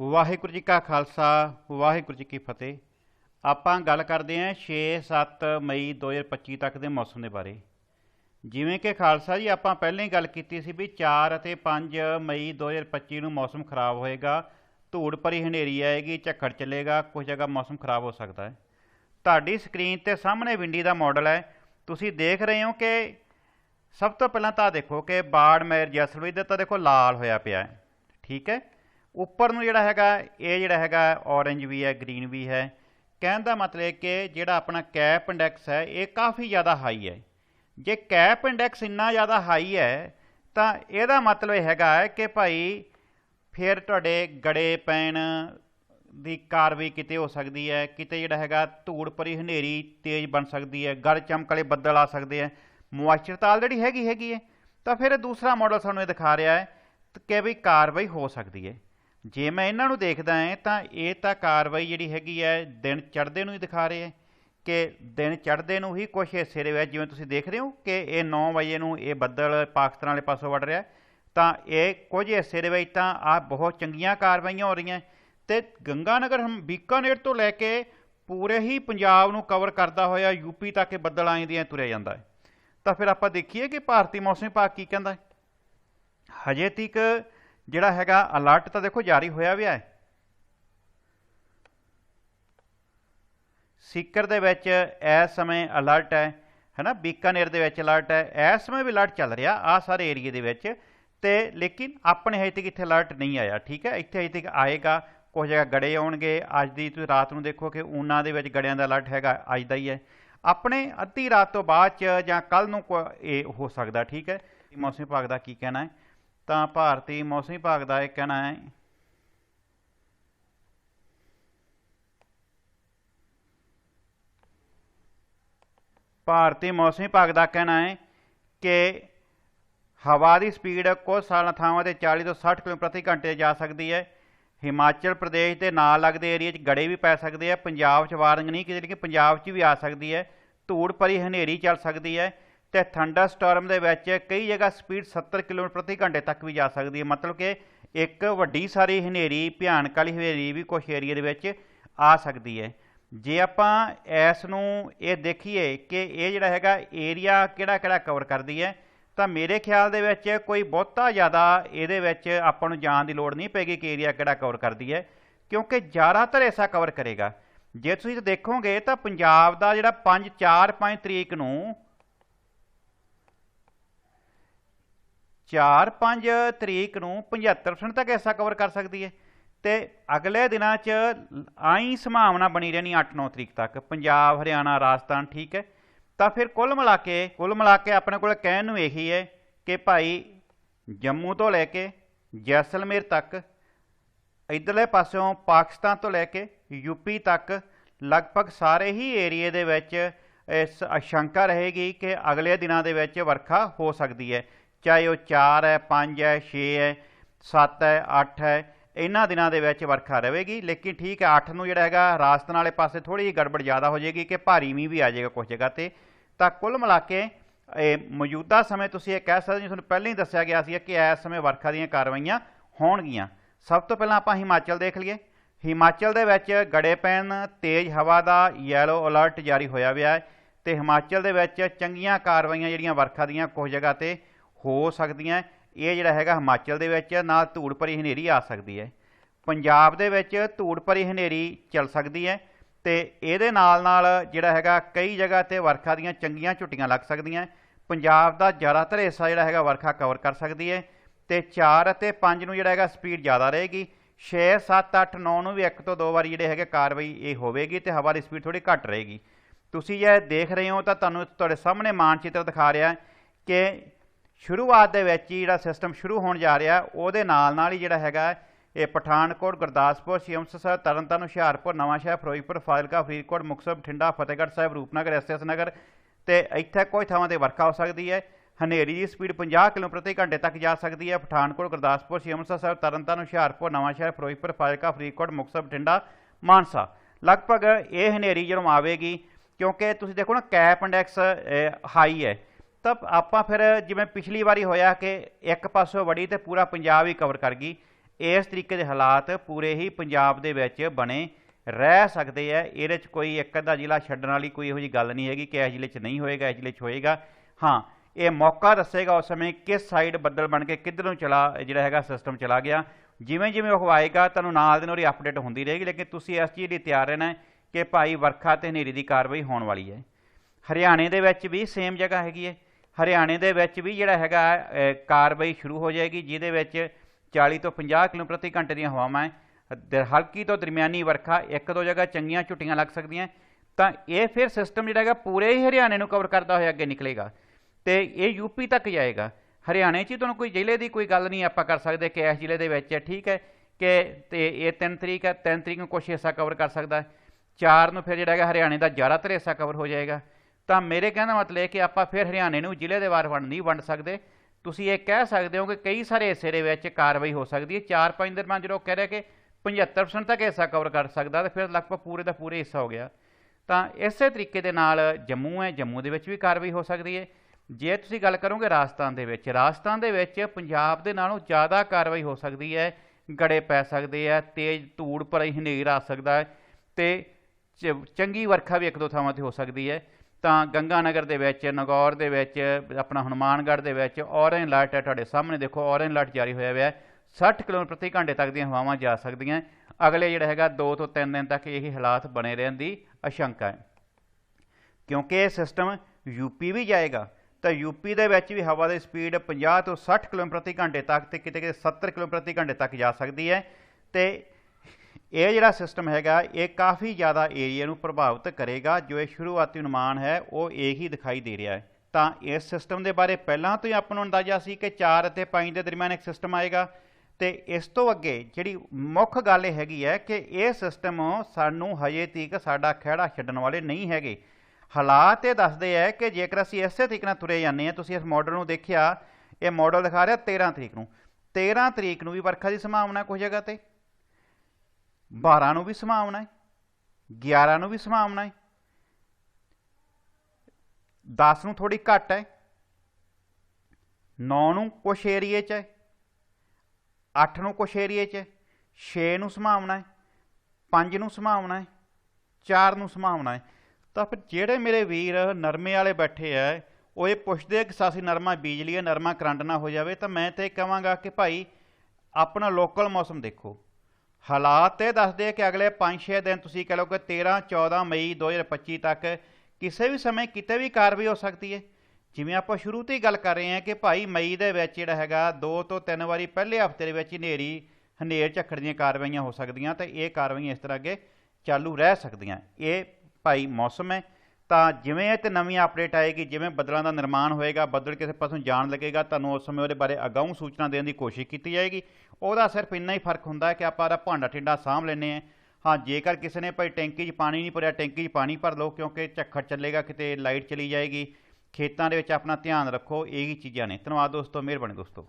ਵਾਹਿਗੁਰੂ ਜੀ ਕਾ ਖਾਲਸਾ, ਵਾਹਿਗੁਰੂ ਜੀ ਕੀ ਫਤਿਹ। ਆਪਾਂ ਗੱਲ ਕਰਦੇ ਹਾਂ 6-7 ਮਈ 2025 ਤੱਕ ਦੇ ਮੌਸਮ ਦੇ ਬਾਰੇ। ਜਿਵੇਂ ਕਿ ਖਾਲਸਾ ਜੀ, ਆਪਾਂ ਪਹਿਲਾਂ ਹੀ ਗੱਲ ਕੀਤੀ ਸੀ ਵੀ 4 ਅਤੇ 5 ਮਈ 2025 ਨੂੰ ਮੌਸਮ ਖਰਾਬ ਹੋਏਗਾ, ਧੂੜ ਭਰੀ ਹਨੇਰੀ ਆਏਗੀ, ਝੱਖੜ ਚੱਲੇਗਾ ਕੁਝ ਜਗ੍ਹਾ ਮੌਸਮ ਖਰਾਬ ਹੋ ਸਕਦਾ ਹੈ। ਤੁਹਾਡੀ ਸਕਰੀਨ ਤੇ ਸਾਹਮਣੇ ਵਿੰਡੀ ਦਾ ਮਾਡਲ ਹੈ। ਤੁਸੀਂ ਦੇਖ ਰਹੇ ਹੋ ਕਿ ਸਭ ਤੋਂ ਪਹਿਲਾਂ ਤਾਂ ਦੇਖੋ ਕਿ ਬਾੜ ਮੈਰ ਜੈਸਲਮੀਰ ਦਾ ਤਾਂ ਦੇਖੋ ਲਾਲ ਹੋਇਆ ਪਿਆ ਹੈ। ਠੀਕ ਹੈ? ਉੱਪਰ ਨੂੰ ਜਿਹੜਾ ਹੈਗਾ, ਇਹ ਜਿਹੜਾ ਹੈਗਾ ਔਰੇਂਜ ਵੀ ਹੈ ਗ੍ਰੀਨ ਵੀ ਹੈ। ਕਹਿਣ ਦਾ ਮਤਲਬ ਹੈ ਕਿ ਜਿਹੜਾ ਆਪਣਾ ਕੈਪ ਇੰਡੈਕਸ ਹੈ, ਇਹ ਕਾਫੀ ਜ਼ਿਆਦਾ ਹਾਈ ਹੈ। ਜੇ ਕੈਪ ਇੰਡੈਕਸ ਇੰਨਾ ਜ਼ਿਆਦਾ ਹਾਈ ਹੈ, ਤਾਂ ਇਹਦਾ ਮਤਲਬ ਇਹ ਹੈਗਾ ਹੈ ਕਿ ਭਾਈ ਫਿਰ ਤੁਹਾਡੇ ਗੜੇ ਪੈਣ ਦੀ ਕਾਰਵਾਈ ਕਿਤੇ ਹੋ ਸਕਦੀ ਹੈ, ਕਿਤੇ ਜਿਹੜਾ ਹੈਗਾ ਧੂੜ ਭਰੀ ਹਨੇਰੀ ਤੇਜ਼ ਬਣ ਸਕਦੀ ਹੈ, ਗੜ ਚਮਕਲੇ ਬੱਦਲ ਆ ਸਕਦੇ ਹੈ। ਮੋਇਸਚਰ ਤਾਂ ਆਲਰੇਡੀ ਹੈਗੀ ਹੈਗੀ ਹੈ। ਤਾਂ ਫਿਰ ਦੂਸਰਾ ਮਾਡਲ ਸਾਨੂੰ ਇਹ ਦਿਖਾ ਰਿਹਾ ਹੈ ਕਿ ਵੀ ਕਾਰਵਾਈ ਹੋ ਸਕਦੀ ਹੈ। ਜੇ ਮੈਂ ਇਹਨਾਂ ਨੂੰ ਦੇਖਦਾ ਹਾਂ ਤਾਂ ਇਹ ਤਾਂ ਕਾਰਵਾਈ ਜਿਹੜੀ ਹੈਗੀ ਹੈ ਦਿਨ ਚੜ੍ਹਦੇ ਨੂੰ ਹੀ ਦਿਖਾ ਰਹੇ ਹੈ ਕਿ ਦਿਨ ਚੜ੍ਹਦੇ ਨੂੰ ਹੀ ਕੁਝ ਹਿੱਸੇ ਦੇ ਵਿੱਚ, ਜਿਵੇਂ ਤੁਸੀਂ ਦੇਖ ਰਹੇ ਹੋ ਕਿ ਇਹ 9 ਵਜੇ ਨੂੰ ਇਹ ਬੱਦਲ ਪਾਕਿਸਤਾਨ ਵਾਲੇ ਪਾਸੋਂ ਵੜ ਰਿਹਾ ਤਾਂ ਇਹ ਕੁਝ ਹਿੱਸੇ ਦੇ ਵਿੱਚ ਤਾਂ ਆ ਬਹੁਤ ਚੰਗੀਆਂ ਕਾਰਵਾਈਆਂ ਹੋ ਰਹੀਆਂ ਤੇ ਗੰਗਾਨਗਰ ਹਮ, ਬੀਕਾਨੇਰ ਤੋਂ ਲੈ ਕੇ ਪੂਰੇ ਹੀ ਪੰਜਾਬ ਨੂੰ ਕਵਰ ਕਰਦਾ ਹੋਇਆ ਯੂਪੀ ਤੱਕ ਇਹ ਬੱਦਲ ਆਏ ਦੀਆਂ ਤੁਰਿਆ ਜਾਂਦਾ ਹੈ ਤਾਂ ਫਿਰ ਆਪਾਂ ਦੇਖੀਏ ਕਿ ਭਾਰਤੀ ਮੌਸਮ ਵਿਭਾਗ ਕੀ ਕਹਿੰਦਾ ਹਜੇ ਤੱਕ ਜਿਹੜਾ ਹੈਗਾ ਅਲਰਟ ਤਾਂ ਦੇਖੋ ਜਾਰੀ ਹੋਇਆ ਵੀ ਹੈ। ਸਿੱਕਰ ਦੇ ਵਿੱਚ ਇਸ ਸਮੇਂ ਅਲਰਟ ਹੈ, ਹੈਨਾ? ਬੀਕਾਨੇਰ ਦੇ ਵਿੱਚ ਅਲਰਟ ਹੈ। ਇਸ ਸਮੇਂ ਵੀ ਅਲਰਟ ਚੱਲ ਰਿਹਾ ਆ ਸਾਰੇ ਏਰੀਏ ਦੇ ਵਿੱਚ ਤੇ ਲੇਕਿਨ ਆਪਣੇ ਹਜੇ ਤੱਕ ਇੱਥੇ ਅਲਰਟ ਨਹੀਂ ਆਇਆ, ਠੀਕ ਹੈ? ਇੱਥੇ ਹਜੇ ਤੱਕ ਆਏਗਾ ਕੁਝ ਜਗ੍ਹਾ ਗੜੇ ਆਉਣਗੇ। ਅੱਜ ਦੀ ਤੁਸੀਂ ਰਾਤ ਨੂੰ ਦੇਖੋ ਕਿ ਊਨਾ ਦੇ ਵਿੱਚ ਗੜਿਆਂ ਦਾ ਅਲਰਟ ਹੈਗਾ, ਅੱਜ ਦਾ ਹੀ ਹੈ। ਆਪਣੇ ਅੱਧੀ ਰਾਤ ਤੋਂ ਬਾਅਦ ਚ ਜਾਂ ਕੱਲ ਨੂੰ ਇਹ ਹੋ ਸਕਦਾ, ਠੀਕ ਹੈ? ਮੌਸਮ ਵਿਭਾਗ ਦਾ ਕੀ ਕਹਿਣਾ ਹੈ? ਤਾਂ ਭਾਰਤੀ ਮੌਸਮ ਵਿਭਾਗ ਦਾ ਇਹ ਕਹਿਣਾ ਹੈ। ਭਾਰਤੀ ਮੌਸਮ ਵਿਭਾਗ ਦਾ ਕਹਿਣਾ ਹੈ ਕਿ ਹਵਾ ਦੀ ਸਪੀਡ ਕੁਝ ਸਾਲਾਂ ਥਾਵਾਂ ਤੇ 40 ਤੋਂ 60 ਕਿਲੋਮੀਟਰ ਪ੍ਰਤੀ ਘੰਟੇ ਜਾ ਸਕਦੀ ਹੈ। ਹਿਮਾਚਲ ਪ੍ਰਦੇਸ਼ ਦੇ ਨਾਲ ਲੱਗਦੇ ਏਰੀਆ 'ਚ ਗੜੇ ਵੀ ਪੈ ਸਕਦੇ ਆ ਪੰਜਾਬ 'ਚ ਵਾਰਨਿੰਗ ਨਹੀਂ ਕੀਤੀ ਲੇਕਿਨ ਪੰਜਾਬ 'ਚ ਵੀ ਆ ਸਕਦੀ ਹੈ। ਧੂੜ ਭਰੀ ਹਨੇਰੀ ਚੱਲ ਸਕਦੀ ਹੈ। ਤੇ ਥੰਡਰ ਸਟਾਰਮ ਦੇ ਵਿੱਚ ਕਈ ਜਗ੍ਹਾ ਸਪੀਡ 70 ਕਿਲੋਮੀਟਰ ਪ੍ਰਤੀ ਘੰਟੇ ਤੱਕ ਵੀ ਜਾ ਸਕਦੀ ਹੈ। ਮਤਲਬ ਕਿ ਇੱਕ ਵੱਡੀ ਸਾਰੀ ਹਨੇਰੀ, ਭਿਆਨਕ ਵਾਲੀ ਹਨੇਰੀ ਵੀ ਕੁਝ ਏਰੀਆ ਦੇ ਵਿੱਚ ਆ ਸਕਦੀ ਹੈ। ਜੇ ਆਪਾਂ ਇਸ ਨੂੰ ਇਹ ਦੇਖੀਏ ਕਿ ਇਹ ਜਿਹੜਾ ਹੈਗਾ ਏਰੀਆ ਕਿਹੜਾ ਕਿਹੜਾ ਕਵਰ ਕਰਦੀ ਹੈ, ਤਾਂ ਮੇਰੇ ਖਿਆਲ ਦੇ ਵਿੱਚ ਕੋਈ ਬਹੁਤਾ ਜ਼ਿਆਦਾ ਇਹਦੇ ਵਿੱਚ ਆਪਾਂ ਨੂੰ ਜਾਣ ਦੀ ਲੋੜ ਨਹੀਂ ਪੈਗੀ ਕਿ ਏਰੀਆ ਕਿਹੜਾ ਕਵਰ ਕਰਦੀ ਹੈ, ਕਿਉਂਕਿ ਜ਼ਿਆਦਾਤਰ ਐਸਾ ਕਵਰ ਕਰੇਗਾ। ਜੇ ਤੁਸੀਂ ਦੇਖੋਗੇ ਤਾਂ ਪੰਜਾਬ ਦਾ ਜਿਹੜਾ 5 4 5 ਤਰੀਕ ਨੂੰ 4-5 ਤਰੀਕ ਨੂੰ 75% ਤੱਕ ਐਸਾ ਕਵਰ ਕਰ ਸਕਦੀ ਹੈ। ਤੇ ਅਗਲੇ ਦਿਨਾਂ 'ਚ ਆਈ ਸੰਭਾਵਨਾ ਬਣੀ ਰਹਿਣੀ 8-9 ਤਰੀਕ ਤੱਕ। ਪੰਜਾਬ, ਹਰਿਆਣਾ, ਰਾਜਸਥਾਨ ਠੀਕ ਹੈ। ਤਾਂ ਫਿਰ ਕੁੱਲ ਮਿਲਾ ਕੇ, ਕੁੱਲ ਮਿਲਾ ਕੇ ਆਪਣੇ ਕੋਲ ਕਹਿਣ ਨੂੰ ਇਹੀ ਹੈ ਕਿ ਭਾਈ ਜੰਮੂ ਤੋਂ ਲੈ ਕੇ ਜੈਸਲਮੇਰ ਤੱਕ, ਇਧਰਲੇ ਪਾਸਿਓਂ ਪਾਕਿਸਤਾਨ ਤੋਂ ਲੈ ਕੇ ਯੂਪੀ ਤੱਕ, ਲਗਭਗ ਸਾਰੇ ਹੀ ਏਰੀਏ ਦੇ ਵਿੱਚ ਇਸ ਆਸ਼ੰਕਾ ਰਹੇਗੀ ਕਿ ਅਗਲੇ ਦਿਨਾਂ ਦੇ ਵਿੱਚ ਵਰਖਾ ਹੋ ਸਕਦੀ ਹੈ। ਚਾਹੇ ਉਹ 4 ਹੈ 5 ਹੈ 6 ਹੈ 7 ਹੈ 8 ਹੈ, ਇਹਨਾਂ ਦਿਨਾਂ ਦੇ ਵਿੱਚ ਵਰਖਾ ਰਹੇਗੀ। ਲੇਕਿਨ ਠੀਕ ਹੈ 8 ਨੂੰ ਜਿਹੜਾ ਹੈਗਾ, ਰਾਜਸਥਾਨ ਵਾਲੇ ਪਾਸੇ ਥੋੜੀ ਜਿਹੀ ਗੜਬੜ ਜ਼ਿਆਦਾ ਹੋ ਜਾਏਗੀ ਕਿ ਭਾਰੀ ਮੀਂਹ ਵੀ ਆ ਜਾਏਗਾ ਕੁਝ ਜਗ੍ਹਾ ਤੇ। ਤਾਂ ਕੁੱਲ ਮਿਲਾ ਕੇ ਇਹ ਮੌਜੂਦਾ ਸਮੇਂ ਤੁਸੀਂ ਇਹ ਕਹਿ ਸਕਦੇ ਹੋ ਤੁਹਾਨੂੰ ਪਹਿਲਾਂ ਹੀ ਦੱਸਿਆ ਗਿਆ ਸੀ ਕਿ ਇਸ ਸਮੇਂ ਵਰਖਾ ਦੀਆਂ ਕਾਰਵਾਈਆਂ ਹੋਣਗੀਆਂ। ਸਭ ਤੋਂ ਪਹਿਲਾਂ ਆਪਾਂ ਹਿਮਾਚਲ ਦੇਖ ਲਈਏ। ਹਿਮਾਚਲ ਦੇ ਵਿੱਚ ਗੜੇ ਪੈਣ, ਤੇਜ਼ ਹਵਾ ਦਾ ਯੈਲੋ ਅਲਰਟ ਜਾਰੀ ਹੋਇਆ ਹੋਇਆ ਹੈ ਤੇ ਹਿਮਾਚਲ ਦੇ ਵਿੱਚ ਚੰਗੀਆਂ ਕਾਰਵਾਈਆਂ ਜਿਹੜੀਆਂ ਵਰਖਾ ਦੀਆਂ ਕੁਝ ਜਗ੍ਹਾ ਤੇ ਹੋ ਸਕਦੀਆਂ ਇਹ ਜਿਹੜਾ ਹੈਗਾ ਹਿਮਾਚਲ ਦੇ ਵਿੱਚ ਨਾਲ ਧੂੜ ਭਰੀ ਹਨੇਰੀ ਆ ਸਕਦੀ ਹੈ। ਪੰਜਾਬ ਦੇ ਵਿੱਚ ਧੂੜ ਭਰੀ ਹਨੇਰੀ ਚੱਲ ਸਕਦੀ ਹੈ ਤੇ ਇਹਦੇ ਨਾਲ ਨਾਲ ਜਿਹੜਾ ਹੈਗਾ ਕਈ ਜਗ੍ਹਾ ਤੇ ਵਰਖਾ ਦੀਆਂ ਚੰਗੀਆਂ ਝੁੱਟੀਆਂ ਲੱਗ ਸਕਦੀਆਂ ਪੰਜਾਬ ਦਾ ਜ਼ਿਆਦਾਤਰ ਹਿੱਸਾ ਜਿਹੜਾ ਹੈਗਾ ਵਰਖਾ ਕਵਰ ਕਰ ਸਕਦੀ ਹੈ ਤੇ 4 ਅਤੇ 5 ਨੂੰ ਜਿਹੜਾ ਹੈਗਾ ਸਪੀਡ ਜ਼ਿਆਦਾ ਰਹੇਗੀ। 6 7 8 9 ਨੂੰ ਵੀ ਇੱਕ ਤੋਂ ਦੋ ਵਾਰੀ ਜਿਹੜੇ ਹੈਗੇ ਕਾਰਵਾਈ ਇਹ ਹੋਵੇਗੀ ਤੇ ਹਵਾ ਦੀ ਸਪੀਡ ਥੋੜੀ ਘੱਟ ਰਹੇਗੀ। ਤੁਸੀਂ ਜੇ ਦੇਖ ਰਹੇ ਹੋ ਤਾਂ ਤੁਹਾਨੂੰ ਤੁਹਾਡੇ ਸਾਹਮਣੇ ਮਾਨਚਿੱਤਰ ਦਿਖਾ ਰਿਹਾ ਕਿ ਸ਼ੁਰੂਆਤ ਦੇ ਵਿੱਚ ਹੀ ਜਿਹੜਾ ਸਿਸਟਮ ਸ਼ੁਰੂ ਹੋਣ ਜਾ ਰਿਹਾ, ਉਹਦੇ ਨਾਲ ਨਾਲ ਹੀ ਜਿਹੜਾ ਹੈਗਾ, ਇਹ ਪਠਾਨਕੋਟ, ਗੁਰਦਾਸਪੁਰ ਸਿਮਸਰ ਤਰਨਤਾਰਨ, ਹੁਸ਼ਿਆਰਪੁਰ ਨਵਾਂਸ਼ਹਿਰ ਫਿਰੋਜ਼ਪੁਰ, ਫਾਜ਼ਿਲਕਾ, ਫਰੀਦਕੋਟ, ਮੁਕਤਸਰ, ਬਠਿੰਡਾ, ਫਤਿਹਗੜ੍ਹ ਸਾਹਿਬ, ਰੂਪਨਗਰ ਐਸਐਸ ਨਗਰ ਤੇ ਇੱਥੇ ਕੋਈ ਥਾਵਾਂ ਤੇ ਵਰਖਾ ਹੋ ਸਕਦੀ ਹੈ। ਹਨੇਰੀ ਦੀ ਸਪੀਡ 50 ਕਿਲੋਮੀਟਰ ਪ੍ਰਤੀ ਘੰਟੇ ਤੱਕ ਜਾ ਸਕਦੀ ਹੈ। ਪਠਾਨਕੋਟ, ਗੁਰਦਾਸਪੁਰ ਸਿਮਸਰ ਸਾਹਿਬ, ਤਰਨਤਾਰਨ, ਹੁਸ਼ਿਆਰਪੁਰ ਨਵਾਂਸ਼ਹਿਰ ਫਿਰੋਜ਼ਪੁਰ, ਫਾਜ਼ਿਲਕਾ, ਫਰੀਦਕੋਟ, ਮੁਕਤਸਰ, ਬਠਿੰਡਾ, ਮਾਨਸਾ। ਲਗਭਗ ਇਹ ਹਨੇਰੀ ਜਦੋਂ ਆਵੇਗੀ, ਕਿਉਂਕਿ ਤੁਸੀਂ ਦੇਖੋ ਨਾ, ਕੈਪ ਇੰਡੈਕਸ ਹਾਈ ਹੈ। ਤਾਂ ਆਪਾਂ ਫਿਰ ਜਿਵੇਂ ਪਿਛਲੀ ਵਾਰੀ ਹੋਇਆ ਕਿ ਇੱਕ ਪਾਸੋਂ ਵੜੀ ਤੇ ਪੂਰਾ ਪੰਜਾਬ ਹੀ ਕਵਰ ਕਰ ਗਈ, ਇਸ ਤਰੀਕੇ ਦੇ ਹਾਲਾਤ ਪੂਰੇ ਹੀ ਪੰਜਾਬ ਦੇ ਵਿੱਚ ਬਣੇ, ਰਹਿ ਸਕਦੇ ਆ, ਇਹਦੇ 'ਚ ਕੋਈ ਇੱਕ ਅੱਧਾ ਜ਼ਿਲ੍ਹਾ ਛੱਡਣ ਵਾਲੀ ਕੋਈ ਇਹੋ ਜਿਹੀ ਗੱਲ ਨਹੀਂ ਹੈਗੀ ਕਿ ਇਸ ਜ਼ਿਲ੍ਹੇ 'ਚ ਨਹੀਂ ਹੋਏਗਾ, ਇਸ ਜ਼ਿਲ੍ਹੇ 'ਚ ਹੋਏਗਾ। ਹਾਂ, ਇਹ ਮੌਕਾ ਦੱਸੇਗਾ ਉਸ ਸਮੇਂ ਕਿਸ ਸਾਈਡ ਬੱਦਲ ਬਣ ਕੇ ਕਿੱਧਰ ਨੂੰ ਚਲਾ ਜਿਹੜਾ ਹੈਗਾ ਸਿਸਟਮ ਚਲਾ ਗਿਆ। ਜਿਵੇਂ ਜਿਵੇਂ ਉਹ ਆਏਗਾ, ਤੁਹਾਨੂੰ ਨਾਲ ਦੇ ਨਾਲ ਹੀ ਅਪਡੇਟ ਹੁੰਦੀ ਰਹੇਗੀ, ਲੇਕਿਨ ਤੁਸੀਂ ਇਸ ਚੀਜ਼ ਲਈ ਤਿਆਰ ਰਹਿਣਾ ਕਿ ਭਾਈ ਵਰਖਾ ਤੇ ਹਨੇਰੀ ਦੀ ਕਾਰਵਾਈ ਹੋਣ ਵਾਲੀ ਹੈ। ਹਰਿਆਣੇ ਦੇ ਵਿੱਚ ਵੀ ਸੇਮ ਜਗ੍ਹਾ ਹੈਗੀ ਹੈ। ਹਰਿਆਣੇ ਦੇ ਵਿੱਚ ਵੀ ਜਿਹੜਾ ਹੈਗਾ ਕਾਰਵਾਈ ਸ਼ੁਰੂ ਹੋ ਜਾਏਗੀ, ਜਿਹਦੇ ਵਿੱਚ 40 ਤੋਂ 50 ਕਿਲੋਮੀਟਰ ਪ੍ਰਤੀ ਘੰਟੇ ਦੀਆਂ ਹਵਾਵਾਂ ਹੈ। ਦ- ਹਲਕੀ ਤੋਂ ਦਰਮਿਆਨੀ ਵਰਖਾ, ਇੱਕ ਦੋ ਜਗ੍ਹਾ ਚੰਗੀਆਂ ਝੁੱਟੀਆਂ ਲੱਗ ਸਕਦੀਆਂ। ਤਾਂ ਇਹ ਫਿਰ ਸਿਸਟਮ ਜਿਹੜਾ ਹੈਗਾ, ਪੂਰੇ ਹੀ ਹਰਿਆਣੇ ਨੂੰ ਕਵਰ ਕਰਦਾ ਹੋਇਆ ਅੱਗੇ ਨਿਕਲੇਗਾ। ਤੇ ਇਹ ਯੂਪੀ ਤੱਕ ਜਾਏਗਾ। ਹਰਿਆਣੇ 'ਚ ਹੀ ਤੁਹਾਨੂੰ ਕੋਈ ਜ਼ਿਲ੍ਹੇ ਦੀ ਕੋਈ ਗੱਲ ਨਹੀਂ ਆਪਾਂ ਕਰ ਸਕਦੇ ਕਿ ਇਸ ਜ਼ਿਲ੍ਹੇ ਦੇ ਵਿੱਚ ਹੈ, ਠੀਕ ਹੈ। ਕਿ ਤੇ ਇਹ 3 ਤਰੀਕ ਹੈ 3 ਤਰੀਕ ਨੂੰ ਕੁਛ ਹਿੱਸਾ ਕਵਰ ਕਰ ਸਕਦਾ ਹੈ। 4 ਨੂੰ ਫਿਰ ਜਿਹੜਾ ਹੈਗਾ, ਹਰਿਆਣੇ ਦਾ ਜ਼ਿਆਦਾਤਰ ਹਿੱਸਾ ਕਵਰ ਹੋ ਜਾਏਗਾ। ਤਾਂ ਮੇਰੇ ਕਹਿਣ ਦਾ ਮਤਲਬ ਇਹ ਕਿ ਆਪਾਂ ਫਿਰ ਹਰਿਆਣੇ ਨੂੰ ਜ਼ਿਲ੍ਹੇ ਦੇ ਵਾਰ ਵੰਡ ਨਹੀਂ ਵੰਡ ਸਕਦੇ। ਤੁਸੀਂ ਇਹ ਕਹਿ ਸਕਦੇ ਹੋ ਕਿ ਕਈ ਸਾਰੇ ਹਿੱਸੇ ਦੇ ਵਿੱਚ ਕਾਰਵਾਈ ਹੋ ਸਕਦੀ ਹੈ। 4-5 ਦਿਨ ਬਾਅਦ ਜਦੋਂ ਕਹਿ ਰਿਹਾ ਕਿ 75% ਤੱਕ ਹਿੱਸਾ ਕਵਰ ਕਰ ਸਕਦਾ ਤੇ ਫਿਰ ਲਗਭਗ ਪੂਰੇ ਦਾ ਪੂਰੇ ਹਿੱਸਾ ਹੋ ਗਿਆ। ਤਾਂ ਇਸੇ ਤਰੀਕੇ ਦੇ ਨਾਲ ਜੰਮੂ ਹੈ, ਜੰਮੂ ਦੇ ਵਿੱਚ ਵੀ ਕਾਰਵਾਈ ਹੋ ਸਕਦੀ ਹੈ। ਜੇ ਤੁਸੀਂ ਗੱਲ ਕਰੋਗੇ ਰਾਜਸਥਾਨ ਦੇ ਵਿੱਚ, ਰਾਜਸਥਾਨ ਦੇ ਵਿੱਚ ਪੰਜਾਬ ਦੇ ਨਾਲੋਂ ਜ਼ਿਆਦਾ ਕਾਰਵਾਈ ਹੋ ਸਕਦੀ ਹੈ। ਗੜੇ ਪੈ ਸਕਦੇ ਆ ਤੇਜ਼ ਧੂੜ ਭਰੀ ਹਨੇਰ ਆ ਸਕਦਾ ਹੈ ਤੇ ਚੰਗੀ ਵਰਖਾ ਵੀ ਇੱਕ ਦੋ ਥਾਵਾਂ ਤੇ ਹੋ ਸਕਦੀ ਹੈ। ਤਾਂ ਗੰਗਾਨਗਰ ਦੇ ਵਿੱਚ, ਨਗੌਰ ਦੇ ਵਿੱਚ, ਆਪਣਾ ਹਨੂਮਾਨਗੜ੍ਹ ਦੇ ਵਿੱਚ ਔਰੇਂਜ ਅਲਰਟ ਹੈ ਤੁਹਾਡੇ ਸਾਹਮਣੇ। ਦੇਖੋ ਔਰੇਂਜ ਅਲਰਟ ਜਾਰੀ ਹੋਇਆ ਹੋਇਆ ਹੈ। 60 ਕਿਲੋਮੀਟਰ ਪ੍ਰਤੀ ਘੰਟੇ ਤੱਕ ਦੀਆਂ ਹਵਾਵਾਂ ਜਾ ਸਕਦੀਆਂ ਅਗਲੇ ਜਿਹੜਾ ਹੈਗਾ 2 ਤੋਂ 3 ਦਿਨ ਤੱਕ ਇਹੀ ਹਾਲਾਤ ਬਣੇ ਰਹਿਣ ਦੀ ਆਸ਼ੰਕਾ ਹੈ। ਕਿਉਂਕਿ ਇਹ ਸਿਸਟਮ ਯੂਪੀ ਵੀ ਜਾਏਗਾ, ਤਾਂ ਯੂਪੀ ਦੇ ਵਿੱਚ ਵੀ ਹਵਾ ਦੀ ਸਪੀਡ 50 ਤੋਂ 60 ਕਿਲੋਮੀਟਰ ਪ੍ਰਤੀ ਘੰਟੇ ਤੱਕ ਤੇ ਕਿਤੇ ਕਿਤੇ 70 ਕਿਲੋਮੀਟਰ ਪ੍ਰਤੀ ਘੰਟੇ ਤੱਕ ਜਾ ਸਕਦੀ ਹੈ। ਤੇ ਇਹ ਜਿਹੜਾ ਸਿਸਟਮ ਹੈਗਾ, ਇਹ ਕਾਫੀ ਜ਼ਿਆਦਾ ਏਰੀਆ ਨੂੰ ਪ੍ਰਭਾਵਿਤ ਕਰੇਗਾ। ਜੋ ਇਹ ਸ਼ੁਰੂਆਤੀ ਅਨੁਮਾਨ ਹੈ, ਉਹ ਇਹ ਹੀ ਦਿਖਾਈ ਦੇ ਰਿਹਾ ਹੈ। ਤਾਂ ਇਸ ਸਿਸਟਮ ਦੇ ਬਾਰੇ ਪਹਿਲਾਂ ਤੋਂ ਹੀ ਆਪਾਂ ਨੂੰ ਅੰਦਾਜ਼ਾ ਸੀ ਕਿ 4 ਅਤੇ 5 ਦੇ ਦਰਮਿਆਨ ਇੱਕ ਸਿਸਟਮ ਆਏਗਾ। ਤੇ ਇਸ ਤੋਂ ਅੱਗੇ ਜਿਹੜੀ ਮੁੱਖ ਗੱਲ ਇਹ ਹੈਗੀ ਹੈ ਕਿ ਇਹ ਸਿਸਟਮ ਸਾਨੂੰ ਹਜੇ ਤੀਕ ਸਾਡਾ ਖਹਿੜਾ ਛੱਡਣ ਵਾਲੇ ਨਹੀਂ ਹੈਗੇ। ਹਾਲਾਤ ਇਹ ਦੱਸਦੇ ਆ ਕਿ ਜੇਕਰ ਅਸੀਂ ਇਸੇ ਤਰੀਕੇ ਨਾਲ ਤੁਰੇ ਜਾਂਦੇ ਹਾਂ, ਤੁਸੀਂ ਇਸ ਮਾਡਲ ਨੂੰ ਦੇਖਿਆ, ਇਹ ਮਾਡਲ ਦਿਖਾ ਰਿਹਾ 13 ਤਰੀਕ ਨੂੰ। 13 ਤਰੀਕ ਨੂੰ ਵੀ ਵਰਖਾ ਦੀ ਸੰਭਾਵਨਾ ਹੈ ਕੁਝ ਜਗ੍ਹਾ ਤੇ। 12 ਨੂੰ ਵੀ ਸੰਭਾਵਨਾ ਹੈ 11 ਨੂੰ ਵੀ ਸੰਭਾਵਨਾ ਹੈ 10 ਨੂੰ ਥੋੜੀ ਘੱਟ ਹੈ 9 ਨੂੰ ਕੁਛ ਏਰੀਏ 'ਚ ਹੈ 8 ਨੂੰ ਕੁਛ ਏਰੀਏ 'ਚ ਹੈ 6 ਨੂੰ ਸੰਭਾਵਨਾ ਹੈ 5 ਨੂੰ ਸੰਭਾਵਨਾ ਹੈ 4 ਨੂੰ ਸੰਭਾਵਨਾ ਹੈ। ਤਾਂ ਫਿਰ ਜਿਹੜੇ ਮੇਰੇ ਵੀਰ ਨਰਮੇ ਵਾਲੇ ਬੈਠੇ ਆ, ਉਹ ਇਹ ਪੁੱਛਦੇ ਆ ਕਿ ਸਾਸੀ ਨਰਮਾ ਬੀਜ ਲਈਏ ਨਰਮਾ ਕਰੰਟ ਨਾ ਹੋ ਜਾਵੇ, ਤਾਂ ਮੈਂ ਤੇ ਕਹਾਂਗਾ ਕਿ ਭਾਈ ਆਪਣਾ ਲੋਕਲ ਮੌਸਮ ਦੇਖੋ। ਹਾਲਾਤ ਇਹ ਦੱਸਦੇ ਕਿ ਅਗਲੇ 5-6 ਦਿਨ ਤੁਸੀਂ ਕਹ ਲਓ ਕਿ 13 14 ਮਈ 2025 ਤੱਕ ਕਿਸੇ ਵੀ ਸਮੇਂ ਕਿਤੇ ਵੀ ਕਾਰਵਾਈ ਹੋ ਸਕਦੀ ਹੈ। ਜਿਵੇਂ ਆਪਾਂ ਸ਼ੁਰੂ ਤੋਂ ਹੀ ਗੱਲ ਕਰ ਰਹੇ ਹਾਂ ਕਿ ਭਾਈ ਮਈ ਦੇ ਵਿੱਚ ਜਿਹੜਾ ਹੈਗਾ, ਦੋ ਤੋਂ ਤਿੰਨ ਵਾਰੀ ਪਹਿਲੇ ਹਫ਼ਤੇ ਦੇ ਵਿੱਚ ਹਨੇਰੀ, ਹਨੇਰ ਝੱਖੜ ਦੀਆਂ ਕਾਰਵਾਈਆਂ ਹੋ ਸਕਦੀਆਂ ਤੇ ਇਹ ਕਾਰਵਾਈਆਂ ਇਸ ਤਰ੍ਹਾਂ ਅੱਗੇ ਚਾਲੂ ਰਹਿ ਸਕਦੀਆਂ। ਇਹ ਭਾਈ ਮੌਸਮ ਹੈ। ਤਾਂ ਜਿਵੇਂ ਇਹ ਤੇ ਨਵੀਂ ਅਪਡੇਟ ਆਏਗੀ, ਜਿਵੇਂ ਬੱਦਲਾਂ ਦਾ ਨਿਰਮਾਣ ਹੋਏਗਾ, ਬੱਦਲ ਕਿਸੇ ਪਾਸੋਂ ਜਾਣ ਲੱਗੇਗਾ, ਤੁਹਾਨੂੰ ਉਸ ਸਮੇਂ ਉਹਦੇ ਬਾਰੇ ਅਗਾਊਂ ਸੂਚਨਾ ਦੇਣ ਦੀ ਕੋਸ਼ਿਸ਼ ਕੀਤੀ ਜਾਏਗੀ। ਉਹਦਾ ਸਿਰਫ ਇੰਨਾ ਹੀ ਫ਼ਰਕ ਹੁੰਦਾ ਹੈ ਕਿ ਆਪਾਂ ਉਹਦਾ ਭਾਂਡਾ ਟਿੰਡਾ ਸਾਂਭ ਲੈਂਦੇ ਹਾਂ। ਹਾਂ, ਜੇਕਰ ਕਿਸੇ ਨੇ ਭਾਈ ਟੈਂਕੀ 'ਚ ਪਾਣੀ ਨਹੀਂ ਭਰਿਆ, ਟੈਂਕੀ 'ਚ ਪਾਣੀ ਭਰ ਲਓ, ਕਿਉਂਕਿ ਝੱਖੜ ਚੱਲੇਗਾ, ਕਿਤੇ ਲਾਈਟ ਚਲੀ ਜਾਏਗੀ। ਖੇਤਾਂ ਦੇ ਵਿੱਚ ਆਪਣਾ ਧਿਆਨ ਰੱਖੋ, ਇਹੀ ਚੀਜ਼ਾਂ ਨੇ। ਧੰਨਵਾਦ ਦੋਸਤੋ, ਮਿਹਰਬਾਨੀ ਦੋਸਤੋ।